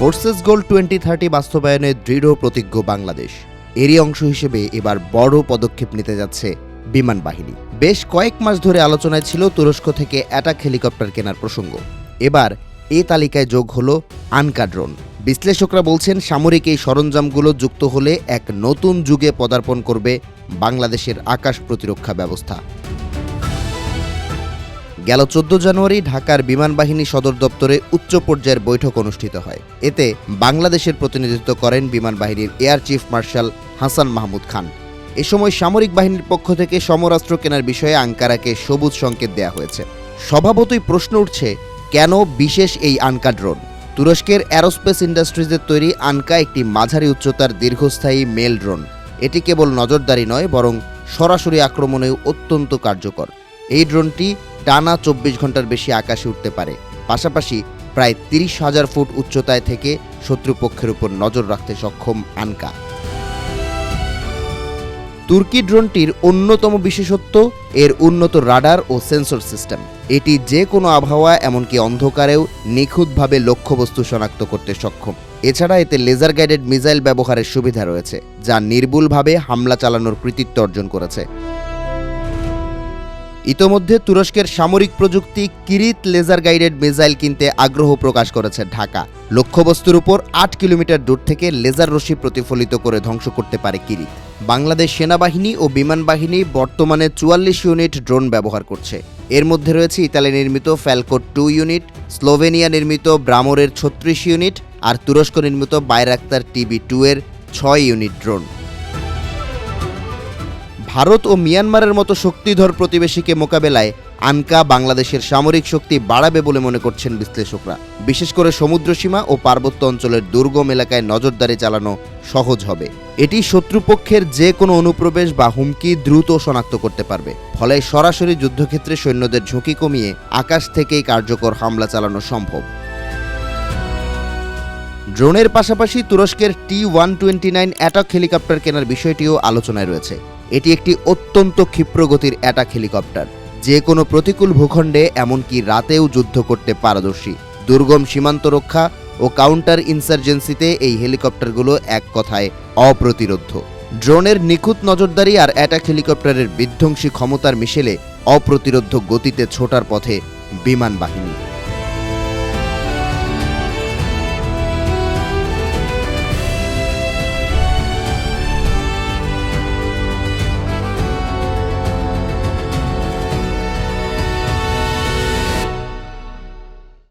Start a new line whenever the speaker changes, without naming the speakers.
Forces গোল twenty thirty বাস্তবায়নে দৃঢ় প্রতিজ্ঞ বাংলাদেশ। এরই অংশ হিসেবে এবার বড় পদক্ষেপ নিতে যাচ্ছে বিমান বাহিনী। বেশ কয়েক মাস ধরে আলোচনায় ছিল তুরস্ক থেকে অ্যাটাক হেলিকপ্টার কেনার প্রসঙ্গ। এবার এ তালিকায় যোগ হল আনকা ড্রোন। বিশ্লেষকরা বলছেন, সামরিক এই সরঞ্জামগুলো যুক্ত হলে এক নতুন যুগে পদার্পণ করবে বাংলাদেশের আকাশ প্রতিরক্ষা ব্যবস্থা। গেল চোদ্দ জানুয়ারি ঢাকার বিমান বাহিনী সদর দপ্তরে উচ্চ পর্যায়ের বৈঠক অনুষ্ঠিত হয়। এতে বাংলাদেশের প্রতিনিধিত্ব করেন বিমান বাহিনীর air chief marshal Hasan Mahmud Khan. এ সময় সামরিক বাহিনীর পক্ষ থেকে সমরাস্ত্র কেনার বিষয়ে আঙ্কারাকে সবুজ সংকেত দেওয়া হয়েছে। স্বভাবতই প্রশ্ন উঠছে, কেন বিশেষ এই আনকা ড্রোন? তুরস্কের অ্যারোস্পেস ইন্ডাস্ট্রিজের তৈরি আনকা একটি মাঝারি উচ্চতার দীর্ঘস্থায়ী মেল ড্রোন। এটি কেবল নজরদারি নয়, বরং সরাসরি আক্রমণেও অত্যন্ত কার্যকর। এই ড্রোনটি টানা চব্বিশ ঘণ্টার বেশি আকাশে উঠতে পারে। পাশাপাশি প্রায় তিরিশ হাজার ফুট উচ্চতায় থেকে শত্রুপক্ষের উপর নজর রাখতে সক্ষম আনকা। তুর্কি ড্রোনটির অন্যতম বিশেষত্ব, এর উন্নত রাডার ও সেন্সর সিস্টেম। এটি যে কোনো আবহাওয়া এমনকি অন্ধকারেও নিখুঁতভাবে লক্ষ্যবস্তু শনাক্ত করতে সক্ষম। এছাড়া এতে লেজার গাইডেড মিসাইল ব্যবহারের সুবিধা রয়েছে, যা নির্ভুলভাবে হামলা চালানোর কৃতিত্ব অর্জন করেছে। ইতোমধ্যে তুরস্কের সামরিক প্রযুক্তি কিরিত লেজার গাইডেড মিসাইল কিনতে আগ্রহ প্রকাশ করেছে ঢাকা। লক্ষ্যবস্তুর উপর আট কিলোমিটার দূর থেকে লেজার রশ্মি প্রতিফলিত করে ধ্বংস করতে পারে কিরিত। বাংলাদেশ সেনাবাহিনী ও বিমান বাহিনী বর্তমানে চুয়াল্লিশ ইউনিট ড্রোন ব্যবহার করছে। এর মধ্যে রয়েছে ইতালি নির্মিত ফ্যালকো টু ইউনিট, স্লোভেনিয়া নির্মিত ব্রামোরের ছত্রিশ ইউনিট আর তুরস্ক নির্মিত বাইরাক্তার টিবি টু এর ছয় ইউনিট ড্রোন। ভারত ও মিয়ানমারের মতো শক্তিধর প্রতিবেশীকে মোকাবেলায় আনকা বাংলাদেশের সামরিক শক্তি বাড়াবে বলে মনে করছেন বিশ্লেষকরা। বিশেষ করে সমুদ্রসীমা ও পার্বত্য অঞ্চলের দুর্গম এলাকায় নজরদারি চালানো সহজ হবে। এটি শত্রুপক্ষের যে কোনো অনুপ্রবেশ বা হুমকি দ্রুত শনাক্ত করতে পারবে। ফলে সরাসরি যুদ্ধক্ষেত্রে সৈন্যদের ঝুঁকি কমিয়ে আকাশ থেকেই কার্যকর হামলা চালানো সম্ভব। ড্রোনের পাশাপাশি তুরস্কের T one twenty nine attack helicopter কেনার বিষয়টিও আলোচনায় রয়েছে। এটি একটি অত্যন্ত ক্ষিপ্রগতির অ্যাটাক হেলিকপ্টার যে কোনো প্রতিকূল ভূখণ্ডে এমনকি রাতেও যুদ্ধ করতে পারদর্শী। দুর্গম সীমান্ত রক্ষা ও কাউন্টার ইনসার্জেন্সিতে এই হেলিকপ্টারগুলো এক কথায় অপ্রতিরোধ্য। ড্রোনের নিখুঁত নজরদারি আর অ্যাটাক হেলিকপ্টারের বিধ্বংসী ক্ষমতার মিশেলে অপ্রতিরোধ্য গতিতে ছোটার পথে বিমান বাহিনী।